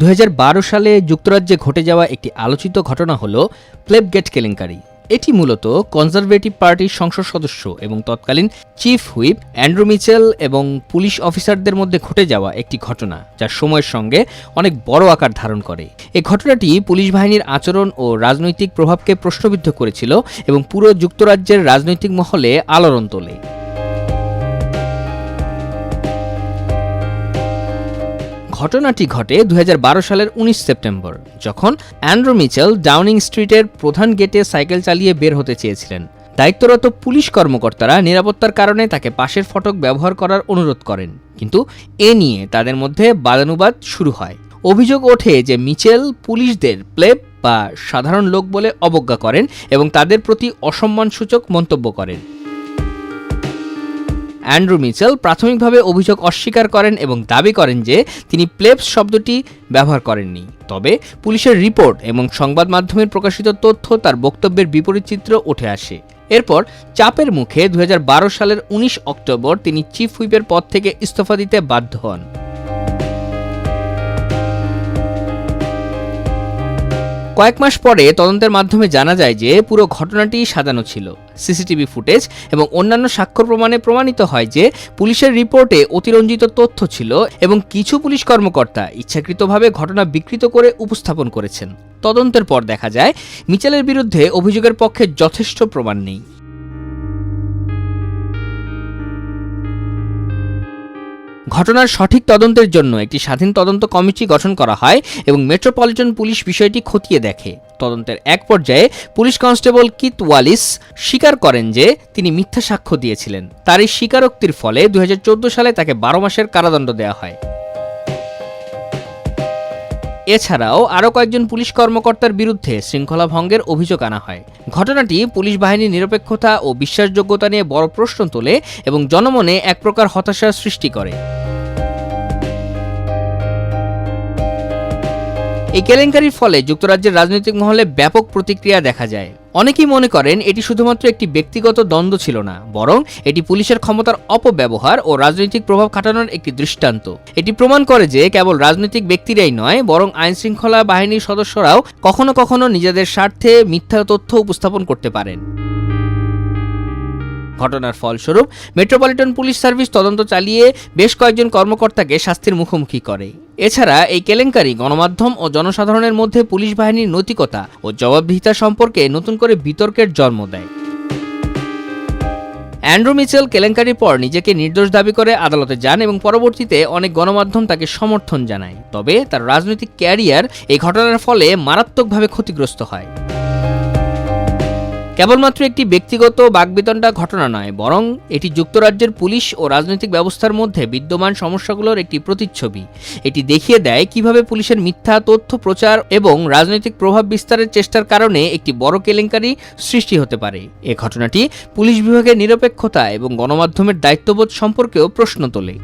দু হাজার বারো সালে যুক্তরাজ্যে ঘটে যাওয়া একটি আলোচিত ঘটনা হল প্লেবগেট কেলেঙ্কারি। এটি মূলত কনজারভেটিভ পার্টির সংসদ সদস্য এবং তৎকালীন চিফ হুইপ অ্যান্ড্রু মিচেল এবং পুলিশ অফিসারদের মধ্যে ঘটে যাওয়া একটি ঘটনা, যা সময়ের সঙ্গে অনেক বড় আকার ধারণ করে। এই ঘটনাটি পুলিশ বাহিনীর আচরণ ও রাজনৈতিক প্রভাবকে প্রশ্নবিদ্ধ করেছিল এবং পুরো যুক্তরাজ্যের রাজনৈতিক মহলে আলোড়ন তোলে। ঘটনাটি ঘটে দু হাজার বারো সালের উনিশ সেপ্টেম্বর, যখন অ্যান্ড্রু মিচেল ডাউনিং স্ট্রিটের প্রধান গেটে সাইকেল চালিয়ে বের হতে চেয়েছিলেন। দায়িত্বরত পুলিশ কর্মকর্তারা নিরাপত্তার কারণে তাকে পাশের ফটক ব্যবহার করার অনুরোধ করেন, কিন্তু এ নিয়ে তাদের মধ্যে বাদানুবাদ শুরু হয়। অভিযোগ ওঠে যে মিচেল পুলিশদের প্লেব বা সাধারণ লোক বলে অবজ্ঞা করেন এবং তাদের প্রতি অসম্মানসূচক মন্তব্য করেন। অ্যান্ড্রু মিচেল প্রাথমিকভাবে অভিযোগ অস্বীকার করেন এবং দাবি করেন যে তিনি প্লেবস শব্দটি ব্যবহার করেননি। তবে পুলিশের রিপোর্ট এবং সংবাদ মাধ্যমের প্রকাশিত তথ্য তার বক্তব্যের বিপরীত চিত্র উঠে আসে। এরপর চাপের মুখে দু হাজার বারো সালের উনিশ অক্টোবর তিনি চিফ হুইপের পদ থেকে ইস্তফা দিতে বাধ্য হন। কয়েক মাস পরে তদন্তের মাধ্যমে জানা যায় যে পুরো ঘটনাটি সাজানো ছিল। সিসিটিভি ফুটেজ এবং অন্যান্য স্বাক্ষর প্রমাণে প্রমাণিত হয় যে পুলিশের রিপোর্টে অতিরঞ্জিত তথ্য ছিল এবং কিছু পুলিশ কর্মকর্তা ইচ্ছাকৃতভাবে ঘটনা বিকৃত করে উপস্থাপন করেছেন। তদন্তের পর দেখা যায়, মিচেলের বিরুদ্ধে অভিযোগের পক্ষে যথেষ্ট প্রমাণ নেই। ঘটনার সঠিক তদন্তের জন্য একটি স্বাধীন তদন্ত কমিটি গঠন করা হয় এবং মেট্রোপলিটন পুলিশ বিষয়টি খতিয়ে দেখে। তদন্তের এক পর্যায়ে পুলিশ কনস্টেবল কিত ওয়ালিস স্বীকার করেন যে তিনি মিথ্যা সাক্ষ্য দিয়েছিলেন। তার এই স্বীকারোক্তির ফলে দুই হাজার চৌদ্দ সালে তাকে বারো মাসের কারাদণ্ড দেওয়া হয়। এছাড়াও আরও কয়েকজন পুলিশ কর্মকর্তার বিরুদ্ধে শৃঙ্খলা ভঙ্গের অভিযোগ আনা হয়। ঘটনাটি পুলিশ বাহিনীর নিরপেক্ষতা ও বিশ্বাসযোগ্যতা নিয়ে বড় প্রশ্ন তোলে এবং জনমনে এক প্রকার হতাশার সৃষ্টি করে। এই কেলেঙ্কারির ফলে যুক্তরাজ্যের রাজনৈতিক মহলে ব্যাপক প্রতিক্রিয়া দেখা যায়। অনেকেই মনে করেন এটি শুধুমাত্র একটি ব্যক্তিগত দ্বন্দ্ব ছিল না, বরং এটি পুলিশের ক্ষমতার অপব্যবহার ও রাজনৈতিক প্রভাব খাটানোর একটি দৃষ্টান্ত। এটি প্রমাণ করে যে কেবল রাজনৈতিক ব্যক্তিরাই নয়, বরং আইনশৃঙ্খলা বাহিনীর সদস্যরাও কখনো কখনো নিজেদের স্বার্থে মিথ্যা তথ্য উপস্থাপন করতে পারেন। ঘটনার ফলস্বরূপ মেট্রোপলিটন পুলিশ সার্ভিস তদন্ত চালিয়ে বেশ কয়েকজন কর্মকর্তাকে শাস্তির মুখোমুখি করে। এছাড়া এই কেলেঙ্কারি গণমাধ্যম ও জনসাধারণের মধ্যে পুলিশ বাহিনীর নৈতিকতা ও জবাবদিহিতা সম্পর্কে নতুন করে বিতর্কের জন্ম দেয়। অ্যান্ড্রু মিচেল কেলেঙ্কারির পর নিজেকে নির্দোষ দাবি করে আদালতে যান এবং পরবর্তীতে অনেক গণমাধ্যম তাকে সমর্থন জানায়। তবে তার রাজনৈতিক ক্যারিয়ার এই ঘটনার ফলে মারাত্মকভাবে ক্ষতিগ্রস্ত হয়। কেবলমাত্র একটি ব্যক্তিগত বাগবিতণ্ডা ঘটনা নয়, বরং এটি যুক্তরাজ্যের পুলিশ ও রাজনৈতিক ব্যবস্থার মধ্যে বিদ্যমান সমস্যাগুলোর একটি প্রতিচ্ছবি। এটি দেখিয়ে দেয় কীভাবে পুলিশের মিথ্যা তথ্য প্রচার এবং রাজনৈতিক প্রভাব বিস্তারের চেষ্টার কারণে একটি বড় কেলেঙ্কারি সৃষ্টি হতে পারে। এ ঘটনাটি পুলিশ বিভাগের নিরপেক্ষতা এবং গণমাধ্যমের দায়িত্ববোধ সম্পর্কেও প্রশ্ন তোলে।